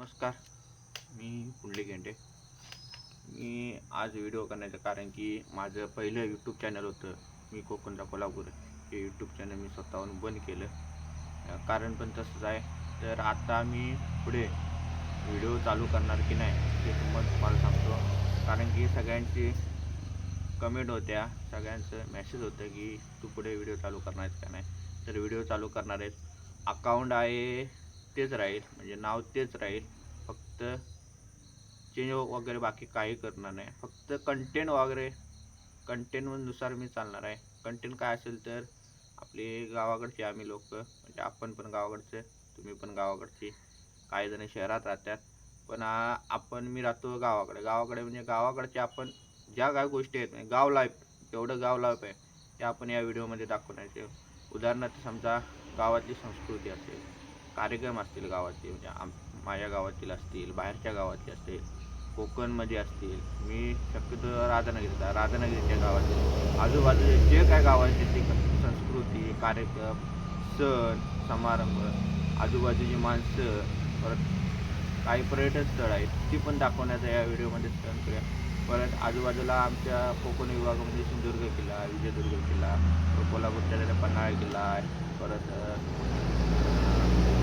नमस्कार. मी पुंडलिक गेंडे. मी आज व्हिडिओ करण्याचं कारण की माझं पहिलं यूट्यूब चॅनल होतं. मी कोकणचा कोल्हापूर. हे यूट्यूब चॅनल मी स्वतःहून बंद केलं. कारण पण तसंच आहे. तर आता मी पुढे व्हिडिओ चालू करणार की नाही हे तुम्हाला तुम्हाला सांगतो. कारण की सगळ्यांची कमेंट होत्या. सगळ्यांचं मेसेज होतं की तू पुढे व्हिडिओ चालू करणार आहेस का नाही? तर व्हिडिओ चालू करणार आहेस. अकाउंट आहे तेच राहील म्हणजे नाव तेच राहील. फक्त चेंज वगैरे बाकी काही करणार नाही. फक्त कंटेंट वगैरे कंटेंटनुसार मी चालणार आहे. कंटेंट काय असेल तर आपले गावाकडचे आम्ही लोक म्हणजे आपण पण गावाकडचे तुम्ही पण गावाकडचे. काही जण शहरात राहतात. पण आपण मी राहतो गावाकडे. गावाकडे म्हणजे गावाकडचे आपण ज्या काय गोष्टी आहेत म्हणजे गाव लाईफ जेवढं गाव लाईफ आहे ते आपण या व्हिडिओमध्ये दाखवण्याचे. उदाहरणार्थ समजा गावातली संस्कृती असेल. कार्यक्रम असतील गावाचे म्हणजे आम माझ्या गावातील असतील बाहेरच्या गावातले असतील कोकणमध्ये असतील मी शक्यतो राधानगरीचा राधानगरीच्या गावातील. आजूबाजूचे जे काय गाव आहेत तिथली संस्कृती कार्यक्रम सण समारंभ आजूबाजूची माणसं परत काही पर्यटन स्थळ आहेत ती पण दाखवण्याचा या व्हिडिओमध्ये प्रयत्न करूया. परत आजूबाजूला आमच्या कोकण विभागामध्ये सिंधुदुर्ग किल्ला विजयदुर्ग किल्ला कोल्हापूरच्या पन्हाळा किल्ला आहे परत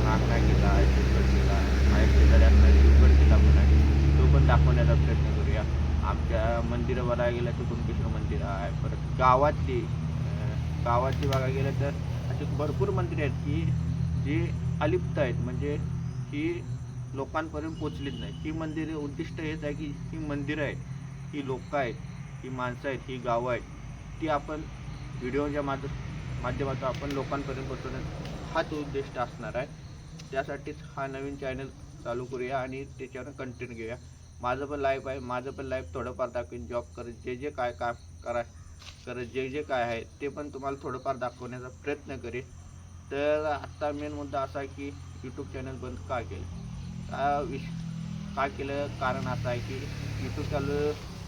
अं, नागनाळ किल्ला आहे शिवगड किल्ला आहे माझ्या शिवगड किल्ला पण आहे तो पण दाखवण्याचा प्रयत्न करूया. आमच्या मंदिरं बघायला गेलं तर कुणकेश्वर मंदिर आहे. परत गावातली अं, गावातली बघायला गेलं तर असे भरपूर मंदिरे आहेत की जी अलिप्त आहेत. म्हणजे ही लोकांपर्यंत पोचलीच नाही. ही मंदिरे उद्दिष्ट हेच आहे की ही मंदिरं आहेत ही लोक आहेत ही माणसं आहेत ही गावं आहेत. ती आपण व्हिडिओच्या माध माध्यमातून आपण लोकांपर्यंत पोचवण्यात हाच उद्दिष्ट असणार आहे. त्यासाठीच हा नवीन चॅनल चालू करूया आणि त्याच्यावर कंटेंट घेऊया. माझं पण लाईफ आहे माझं पण लाईफ थोडंफार दाखवेन जॉब करत जे जे काय काम करा करत जे जे काय आहे ते पण तुम्हाला थोडंफार दाखवण्याचा प्रयत्न करेन. तर आत्ता मेन मुद्दा असा आहे की यूट्यूब चॅनल बंद का केलं? का विश का केलं? कारण असं आहे की यूट्यूब चालू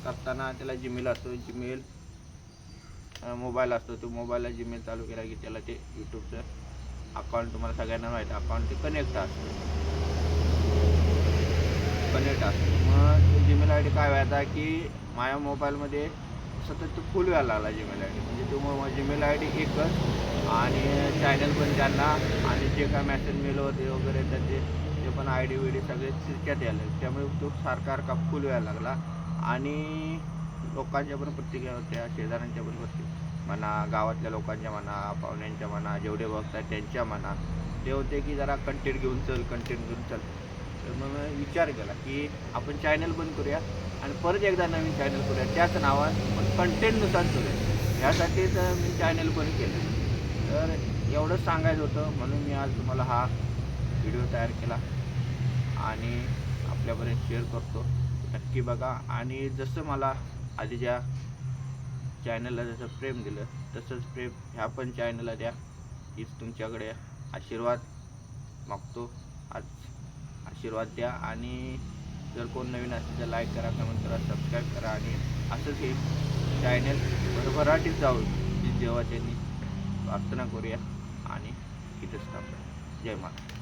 करताना त्याला जीमेल असतो जीमेल मोबाईल असतो. तो मोबाईलला जीमेल चालू केला की त्याला ते यूट्यूबचं अकाउंट तुम्हाला सगळ्यांना माहीत अकाउंट ते कनेक्ट असतं. कनेक्ट असतं. मग तो जीमेल आय डी काय व्हायचा की माझ्या मोबाईलमध्ये सतत तो फुल व्हायला लागला जीमेल आय डी म्हणजे तो जीमेल आय डी एकच आणि चॅनल पण त्यांना आणि जे काय मेसेज मेल होते वगैरे त्याचे ते पण आय डी व्हिडी सगळे तिरक्यात यायला त्यामुळे तो सारखा सारखा फुल व्हायला लागला. आणि लोकांच्या पण प्रतिक्रिया होत्या शेजाऱ्यांच्या पण प्रतिक्रिया म्हणा गावातल्या लोकांच्या म्हणा पाहुण्यांच्या म्हणा जेवढे बघतात त्यांच्या म्हणा ते होते की जरा कंटेंट घेऊन चल कंटेंट घेऊन चल. तर मग विचार केला की आपण चॅनल बंद करूया आणि परत एकदा नवीन चॅनल करूया. त्याच नावात पण कंटेंटनुसार करूया. ह्यासाठी तर मी चॅनल बंद केलं. तर एवढंच सांगायचं होतं. म्हणून मी आज तुम्हाला हा व्हिडिओ तयार केला. आणि आपल्यापर्यंत शेअर करतो. नक्की बघा. आणि जसं मला आधीच्या चॅनलला जसं प्रेम दिलं तसंच प्रेम ह्या पण चॅनलला द्या. हीच तुमच्याकडे आशीर्वाद मागतो. आज आशीर्वाद द्या आणि जर कोण नवीन असेल तर लाईक करा कमेंट करा सबस्क्राईब करा आणि असंच हे चॅनल भरभराटीत जाऊ जेव्हा त्यांनी प्रार्थना करूया. आणि इथंच थांबूया. जय माता